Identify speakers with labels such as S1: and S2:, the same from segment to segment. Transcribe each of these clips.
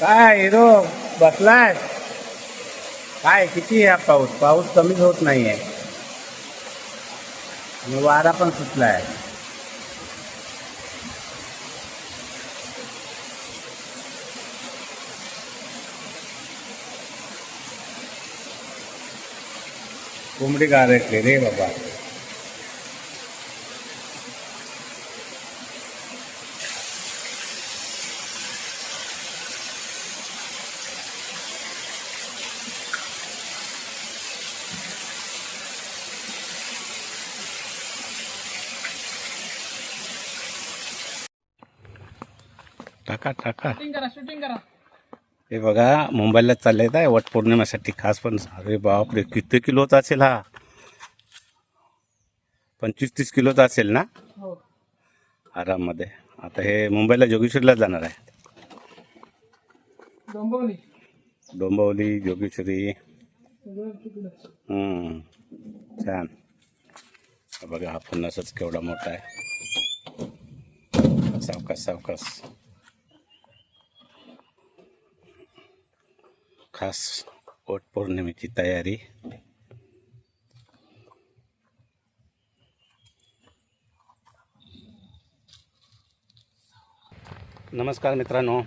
S1: काय हिरो बसलाय? काय किती आहे पाऊस? पाऊस कमीच होत नाही आणि वारा पण सुटलाय. कोंबडी गारटली रे बाबा. टाका टाका.
S2: शूटिंग करा शूटिंग करा.
S1: हे बघा मुंबईला चालले आहे वट पौर्णिमेसाठी खास पण अरे बापरे किती किलोचा असेल हा? पंचवीस तीस किलोचा असेल ना?
S2: हो.
S1: आराममध्ये. आता हे मुंबईला जोगेश्वरीला जाणार आहे.
S2: डोंबिवली.
S1: डोंबिवली जोगेश्वरी. हम्म, छान. हा बघा हा फणसच केवढा मोठा आहे. सावकाश सावकाश. खास वट पौर्णिमेची तयारी. नमस्कार मित्रांनो.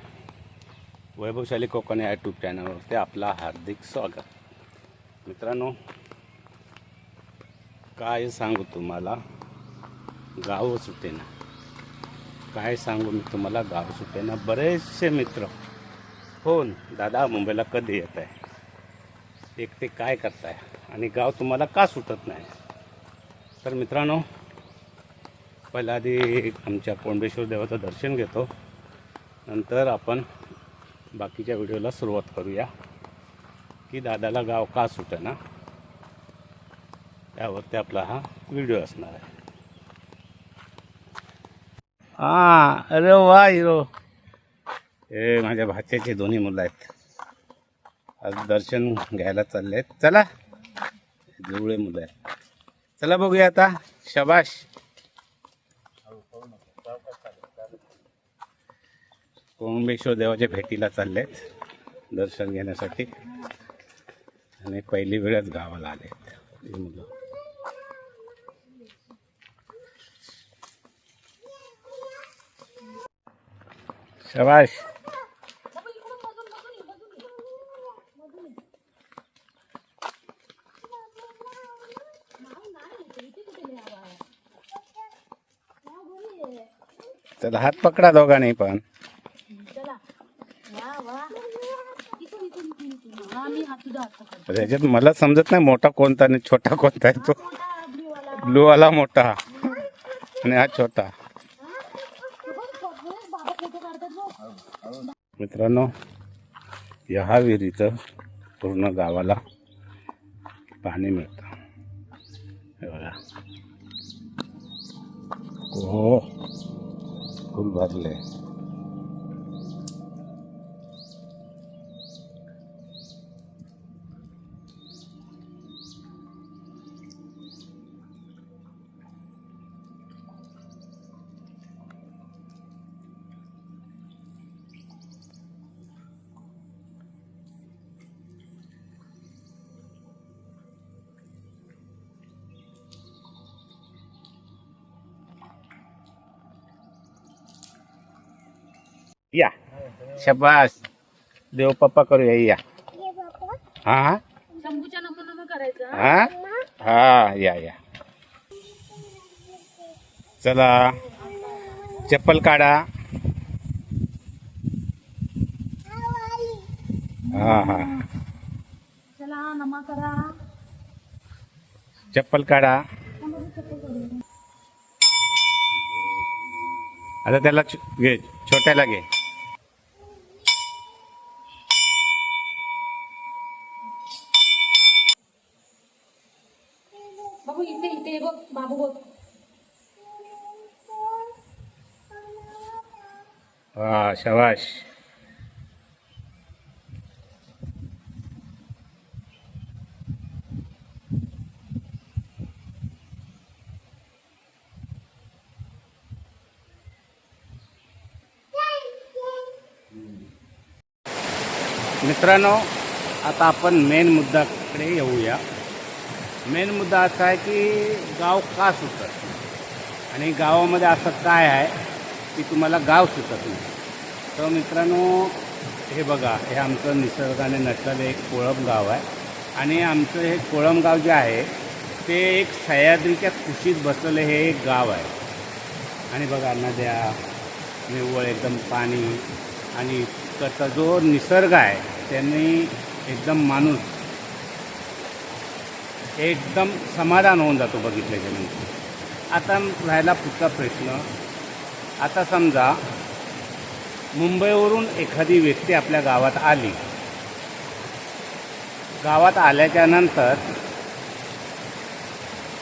S1: वैभवशाली कोकण या यूट्यूब चॅनलवरती आपला हार्दिक स्वागत. मित्रांनो काय सांगू तुम्हाला? गाव सुटेना. काय सांगू मी तुम्हाला? गाव सुटेना. बरेचसे मित्र फोन दादा मुंबईला कधी येत आहे? एक ते काय करताय? आणि गाव तुम्हाला का सुटत नाही? तर मित्रांनो पहिल्या आधी आमच्या कोंडेश्वर देवाचं दर्शन घेतो. नंतर आपण बाकीच्या व्हिडिओला सुरुवात करूया. की दादाला गाव का सुटेना? त्यावरती आपला हा व्हिडिओ असणार आहे. हां अरे वा हिरो. हे माझ्या भाच्याचे दोन्ही मुलं आहेत. आज दर्शन घ्यायला चालले आहेत. चला. जुळे मुलं आहेत. चला बघूया आता. शबाश. कोंबेश्वर देवाच्या भेटीला चालले आहेत. दर्शन घेण्यासाठी. आणि पहिली वेळच गावाला आले आहेत. मुलं. शबाश. तर हात पकडा दोघांनी पण. त्याच्यात मला समजत नाही मोठा कोणता आणि छोटा कोणता आहे तो.
S3: ब्ल्यूवाला
S1: ब्लूवाला. मोठा. आणि हा छोटा. मित्रांनो या विहिरीचं पूर्ण गावाला पाणी मिळतं. हे हो. फुल भरले. शबास. देव पप्पा करूया या हा हा?
S3: शंभूच्या नमो नमो करायचं
S1: हा? हा? या या. चला. चप्पल काढा. हा हा.
S3: चला नमा करा.
S1: चप्पल काढा. आता त्याला घे छोट्याला घे.
S3: बाबू इथे इथे बघ बाबू बघ.
S1: हा शबाश मित्रांनो आता आपण मेन मुद्दाकडे येऊया. मेन मुद्दा असा आहे की गाव का सुटत आणि गावामध्ये असं काय आहे की तुम्हाला गाव सुटत नाही? तर मित्रांनो हे बघा हे आमचं निसर्गाने नटलेलं एक कोळम गाव आहे. आणि आमचं हे कोळम गाव जे आहे ते एक सह्याद्रीच्या कुशीत बसलेलं हे एक गाव आहे. आणि बघा नद्या निव्वळ एकदम पाणी आणि त्याचा जो निसर्ग आहे त्यांनी एकदम माणूस एकदम समाधान होऊन जातो बघितल्याच्या नंतर. आता राहिला पुढचा प्रश्न. आता समजा मुंबईवरून एखादी व्यक्ती आपल्या गावात आली. गावात आल्याच्यानंतर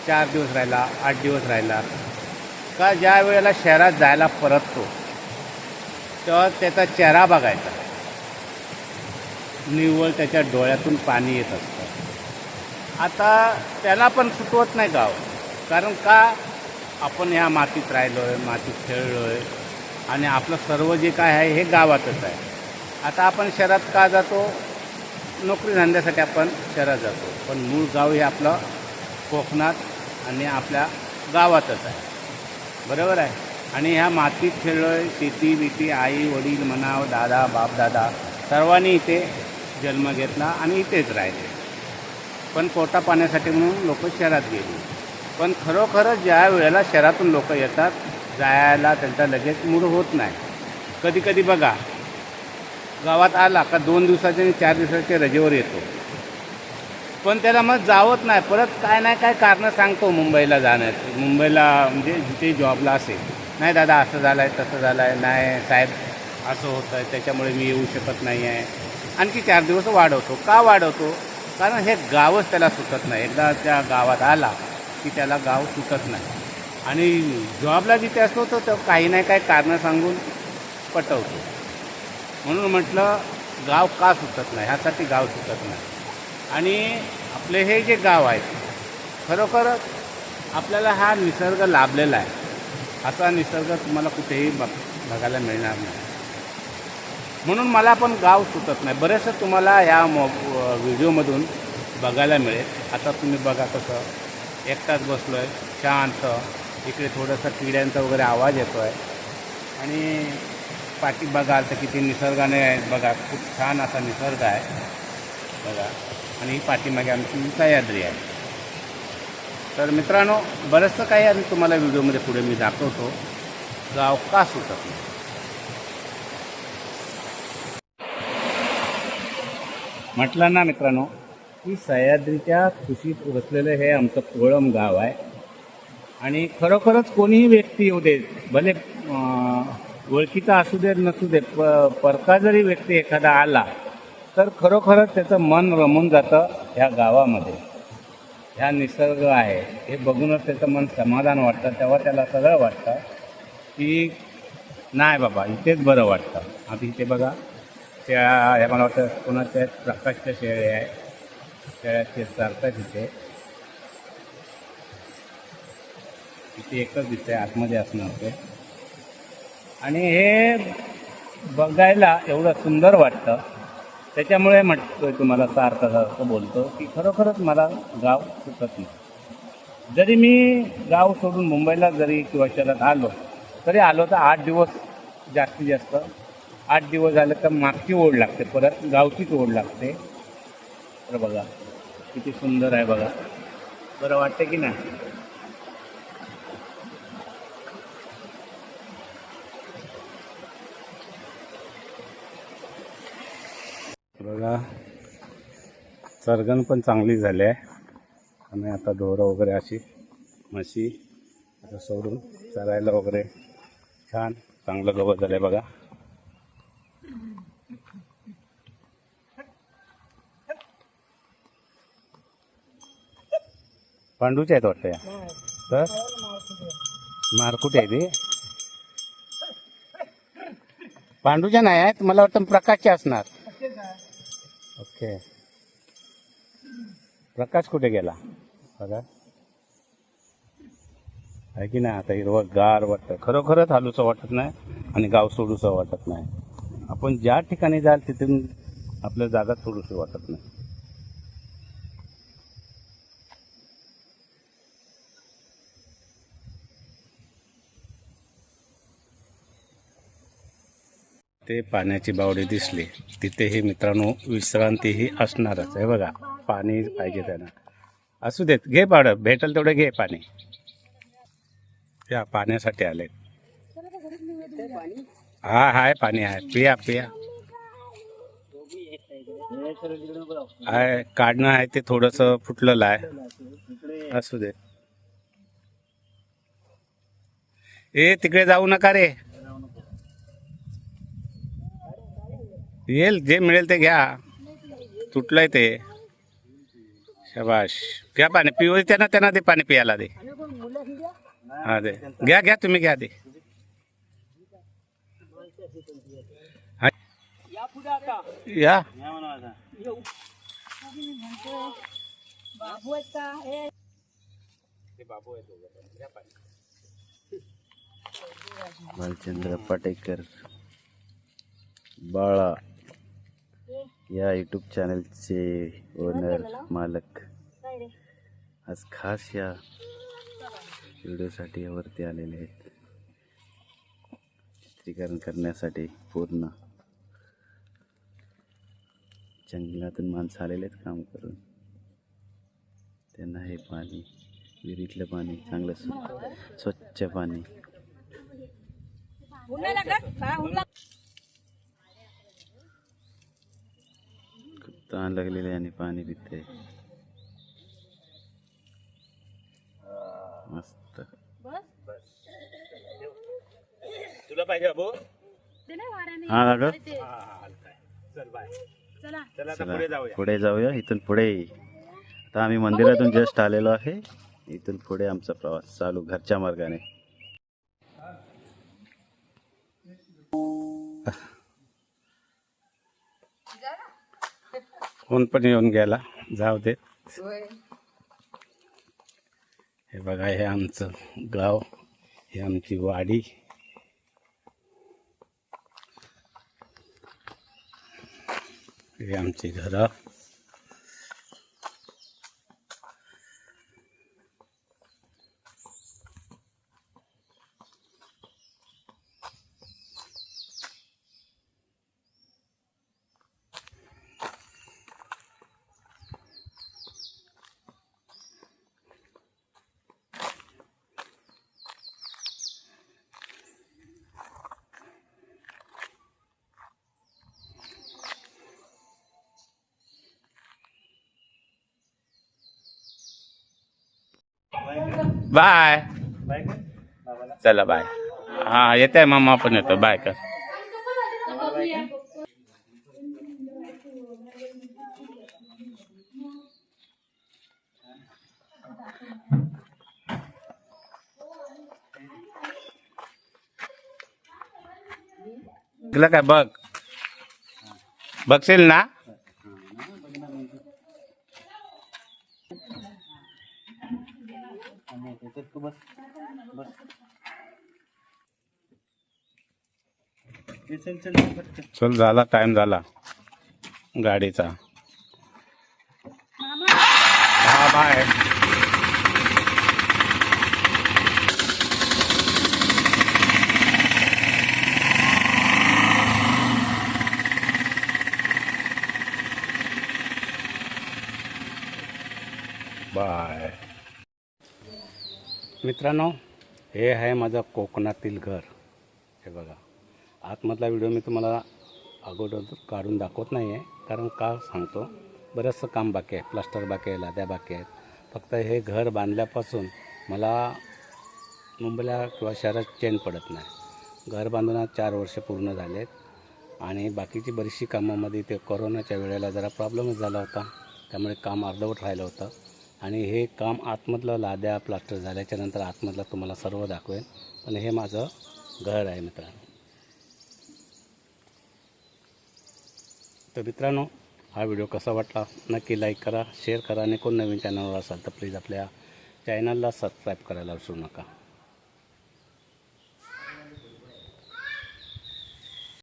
S1: चार दिवस राहिला आठ दिवस राहिला. का ज्या वेळेला शहरात जायला परततो तेव्हा त्याचा चेहरा बघायचा. निव्वळ त्याच्या डोळ्यातून पाणी येत असतं. आता त्याला पण सुटवत नाही गाव. कारण का? आपण ह्या मातीत राहिलो आहे मातीत खेळलो आहे आणि आपलं सर्व जे काय आहे हे गावातच आहे. आता आपण शहरात का जातो? नोकरी धंद्यासाठी आपण शहरात जातो. पण मूळ गाव हे आपलं कोकणात आणि आपल्या गावातच आहे. बरोबर आहे? आणि ह्या मातीत खेळलो आहे शेती बिती आई वडील म्हणाव दादा बाप दादा सर्वांनी इथे जन्म घेतला आणि इथेच राहिले. पण पोटा पाण्यासाठी म्हणून लोक शहरात गेली. पण खरोखरच ज्या वेळेला शहरातून लोक येतात जायला त्यांचा लगेच मूड होत नाही. कधी कधी बघा गावात आला का दोन दिवसाचे आणि चार दिवसाच्या रजेवर येतो. पण त्याला मग जावत नाही. परत काय नाही काय कारणं सांगतो मुंबईला जाण्याचं. मुंबईला म्हणजे जिथे जॉबला असेल. नाही दादा असं झालं आहे तसं झालं आहे नाही साहेब असं होतं आहे त्याच्यामुळे मी येऊ शकत नाही आहे आणखी चार दिवस वाढवतो. का वाढवतो? कारण हे गावच त्याला सुटत नाही. एकदा त्या गावात आला की त्याला गाव सुटत नाही. आणि जॉबला जिथे असतो तर तो काही नाही काही कारणं सांगून पटवतो. म्हणून म्हटलं गाव का सुटत नाही? ह्यासाठी गाव सुटत नाही. आणि आपले हे जे गाव आहे खरोखर आपल्याला हा निसर्ग लाभलेला आहे. असा निसर्ग तुम्हाला कुठेही बघ बघायला मिळणार नाही. म्हणून मला पण गाव सुटत नाही. बरेचसं तुम्हाला या मो व्हिडिओमधून बघायला मिळेल. आता तुम्ही बघा कसं एकटाच बसलो आहे शांत. इकडे थोडंसं किड्यांचा वगैरे आवाज येतो आहे आणि पाठी बघाल तर किती निसर्गाने आहे बघा. खूप छान असा निसर्ग आहे. बघा. आणि ही पाठीमागे आमची सह्याद्री आहे. तर मित्रांनो बरंचसं काही आम्ही तुम्हाला व्हिडिओमध्ये पुढे मी दाखवतो. गाव का सुटत नाही? म्हटलं ना मित्रांनो की सह्याद्रीच्या खुशीत बसलेलं हे आमचं कोळम गाव आहे. आणि खरोखरच कोणीही व्यक्ती येऊ दे भले ओळखीचा असू दे नसू दे प परका जरी व्यक्ती एखादा आला तर खरोखरच त्याचं मन रमून जातं ह्या गावामध्ये. ह्या निसर्ग आहे हे बघूनच त्याचं मन समाधान वाटतं तेव्हा त्याला सगळं वाटतं की नाही बाबा इथेच बरं वाटतं. आता इथे बघा त्या ह्या मला वाटतं कोणाच्या प्रकाशच्या शेळ्या आहे शेळ्या ते चालतात तिथे एकच दिसतंय आतमध्ये असणार ते आणि हे बघायला एवढं सुंदर वाटतं. त्याच्यामुळे म्हटतोय तुम्हाला सार्थ सारखं बोलतो की खरोखरच मला गाव सुटत नाही. जरी मी गाव सोडून मुंबईला जरी किंवा शहरात आलो तरी आलो तर आठ दिवस जास्तीत जास्त आठ दिवस झाले तर मागची ओढ लागते परत गावचीच ओढ लागते. तर बघा किती सुंदर आहे बघा. बरं वाटतं की नाही? बघा सरगण पण चांगली झाली आहे. आणि आता ढोरं वगैरे अशी म्हशी आता सोडून चरायला वगैरे छान चांगलं गवत झालं आहे बघा. पांडूचे आहेत वाटतं या. तर? मारकुटे आहे ते पांडूच्या नाही आहेत मला वाटतं प्रकाशचे असणार. ओके. प्रकाश कुठे गेला? बघा. आहे की नाही आता हिरवं गार वाटतं. खरोखरच हालूचं वाटत नाही आणि गाव सोडूचं वाटत नाही. आपण ज्या ठिकाणी जाल तिथून आपल्या जागा सोडूशी वाटत नाही. ते पाण्याची बावडी दिसली. तिथेही मित्रांनो विश्रांतीही असणारच. आहे बघा पाणी पाहिजे त्यांना. असू देत घे पाडं भेटल तेवढं घे पाणी. या पाण्यासाठी आले. हा हाय पाणी आहे. पिया पिया. आहे काढणं आहे ते थोडस फुटलेलं आहे. असू दे. ए तिकडे जाऊ नका रे. येईल जे मिळेल ते घ्या. तुटलंय ते. शबाश घ्या पाणी पिऊ, त्यांना त्यांना दे पाणी पियाला दे. हा, दे. घ्या घ्या, तुम्ही घ्या दे. या.
S4: भालचंद्र पाटेकर. बाळा. या यूट्यूब चॅनलचे ओनर मालक. आज खास या व्हिडिओसाठी वरती आलेले आहेत. चित्रीकरण करण्यासाठी पूर्ण. जंगलातून माणसं आलेले आहेत काम करून. त्यांना हे पाणी विहिरीतलं पाणी चांगलं स्व- स्वच्छ पाणी
S3: उन्हा लागत हा उन्हा
S4: खूप तहान लागलेले आहे आणि पाणी पिते मस्त.
S3: बस.
S1: तुला पाहिजे अबो
S4: हा
S3: ते
S1: चल बाय.
S3: चला.
S1: चला आता
S4: चला
S1: पुढे जाऊया.
S4: पुढे जाऊया. इथून पुढे. आता आम्ही मंदिरातून जस्ट आलेलो आहे. इथून पुढे आमचा प्रवास चालू घरच्या मार्गाने.
S1: कोण पण येऊन गेला. जाऊ दे. हे बघा हे आमचं गाव हे आमची वाडी. हे आमची घरं. बाय चला बाय हा येत आहे मामा पण येतो बाय कर तुला काय बघ बघशील ना चल झाला टाइम झाला. गाडीचा. हा बाय बाय मित्रांनो हे आहे माझं कोकणातील घर. हे बघा आतमधला व्हिडिओ मी तुम्हाला अगोदर काढून दाखवत नाही आहे कारण का सांगतो? बरंचसं काम बाकी आहे प्लास्टर बाकी आहे लाद्या बाकी आहेत. फक्त हे घर बांधल्यापासून मला मुंबईला किंवा शहरात चेन पडत नाही. घर बांधून चार वर्ष पूर्ण झालेत आणि बाकीची बरीचशी कामामध्ये ते कोरोनाच्या वेळेला जरा प्रॉब्लेमच झाला होता. त्यामुळे काम अर्धवट राहिलं होतं. आणि हे काम आतमधलं लाद्या प्लास्टर झाल्याच्यानंतर आतमधलं तुम्हाला सर्व दाखवेन. पण हे माझं घर आहे मित्रांनो. तर मित्रांनो हा व्हिडिओ कसा वाटला? नक्की लाईक करा शेअर करा. आणि कोण नवीन चॅनलवर असाल तर प्लीज आपल्या चॅनलला सबस्क्राईब करायला विसरू नका.